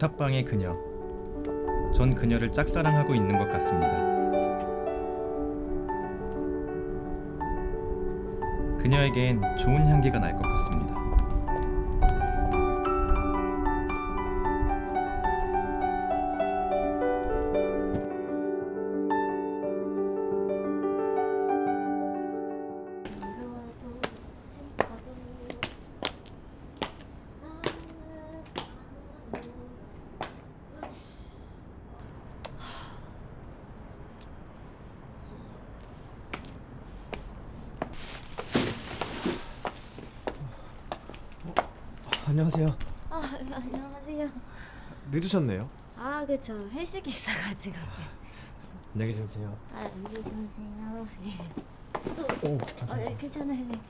옥탑방의 그녀. 전 그녀를 짝사랑하고 있는 것 같습니다. 그녀에겐 좋은 향기가 날 것 같습니다. 안녕하세요. 아, 안녕하세요. 늦으셨네요. 아, 그쵸. 회식 있어가지고. 안녕히 계세요. 아, 안녕히 계세요. 예. 오, 아, 네, 괜찮아요. 네.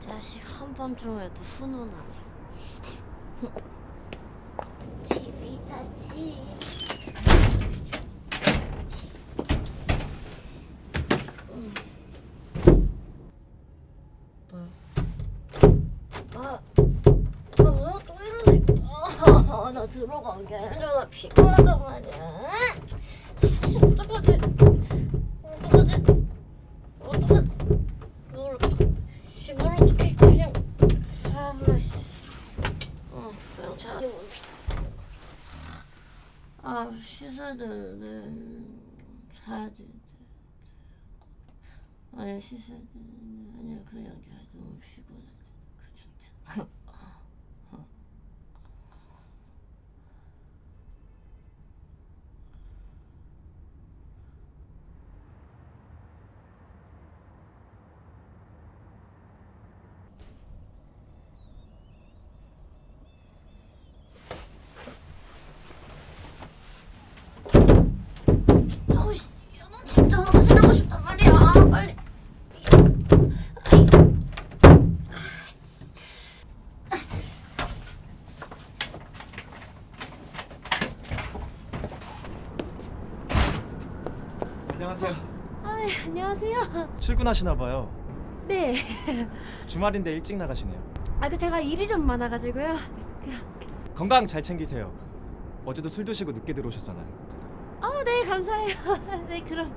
자식 한밤중에도 훈훈하네. 들어간 게 아니라 나 피곤하단 말이야. 씨, 어떡하지? 어떡하지? 어떡하지? 뭘 어떡? 씨, 뭘 어떡해? 그냥 아, 몰라. 씨. 어, 그냥 자기 먼저. 아, 씻어야 되는데 돼. 아니 되는데 아니야 그냥 자 너무 피곤해 그냥 자 아우 씨, 야, 너 진짜 화장실 가고 싶단 말이야 빨리 아이. 안녕하세요. 아, 네, 안녕하세요. 출근하시나 봐요. 네. 주말인데 일찍 나가시네요. 아, 그 제가 일이 좀 많아가지고요. 네, 그럼. 건강 잘 챙기세요. 어제도 술 드시고 늦게 들어오셨잖아요. 어, 네, 감사해요. 네, 그럼.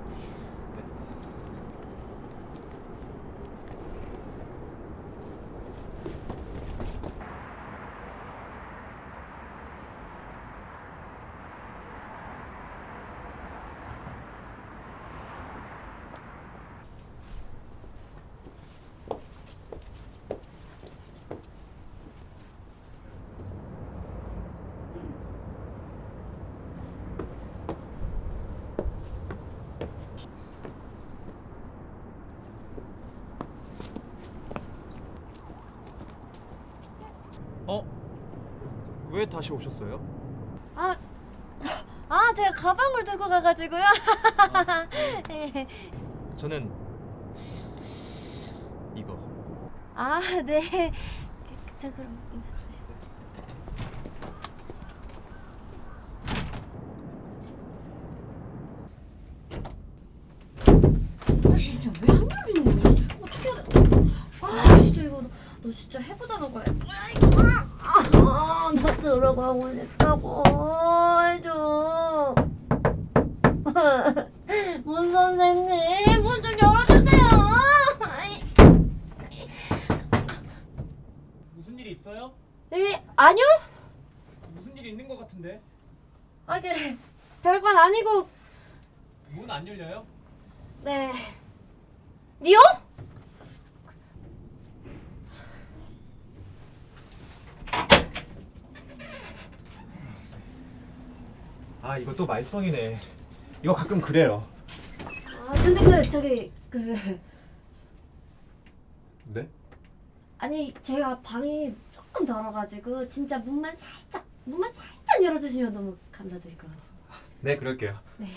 어? 왜 다시 오셨어요? 아, 아, 제가 가방을 들고 가가지고요. 네. 저는 이거. 아, 네. 그, 저 그럼. 아, 진짜 왜안 열리는 거야? 진짜 어떻게 해야 돼? 아, 진짜 이거 너, 너 진짜 해보자는 거야. 뭐야 이거? 아, 아, 나 들어가고 싶다고 해줘. 문 선생님, 문 좀 열어주세요. 무슨 일이 있어요? 네, 아니요? 무슨 일이 있는 것 같은데 아, 그 별건 아니고 문 안 열려요? 네. 니요? 아 이거 또 말썽이네. 이거 가끔 그래요. 아, 근데 그 저기 그 네? 아니 제가 방이 조금 더러가지고 진짜 문만 살짝 문만 살짝 열어주시면 너무 감사드릴 것 같아요. 네 그럴게요. 네.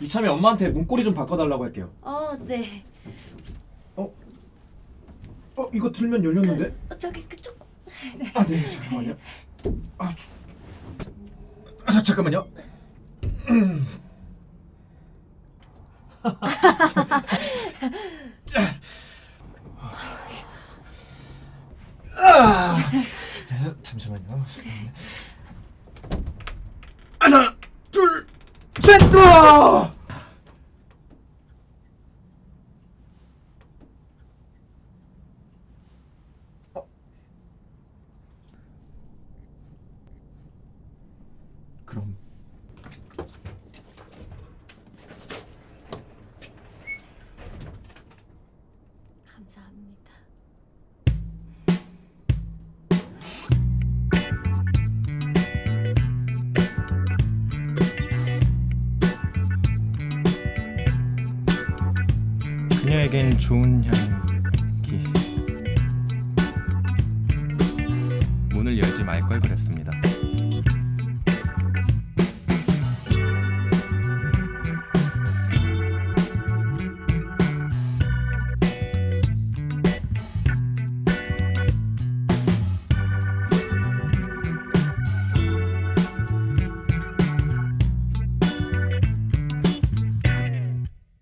이참에 엄마한테 문고리 좀 바꿔달라고 할게요. 어, 네. 어 이거 들면 열렸는데? 어, 저기 그쪽. 아네 잠깐만요. 아, 저- 자, 잠깐만요. 그녀에겐 좋은 향기. 문을 열지 말 걸 그랬습니다.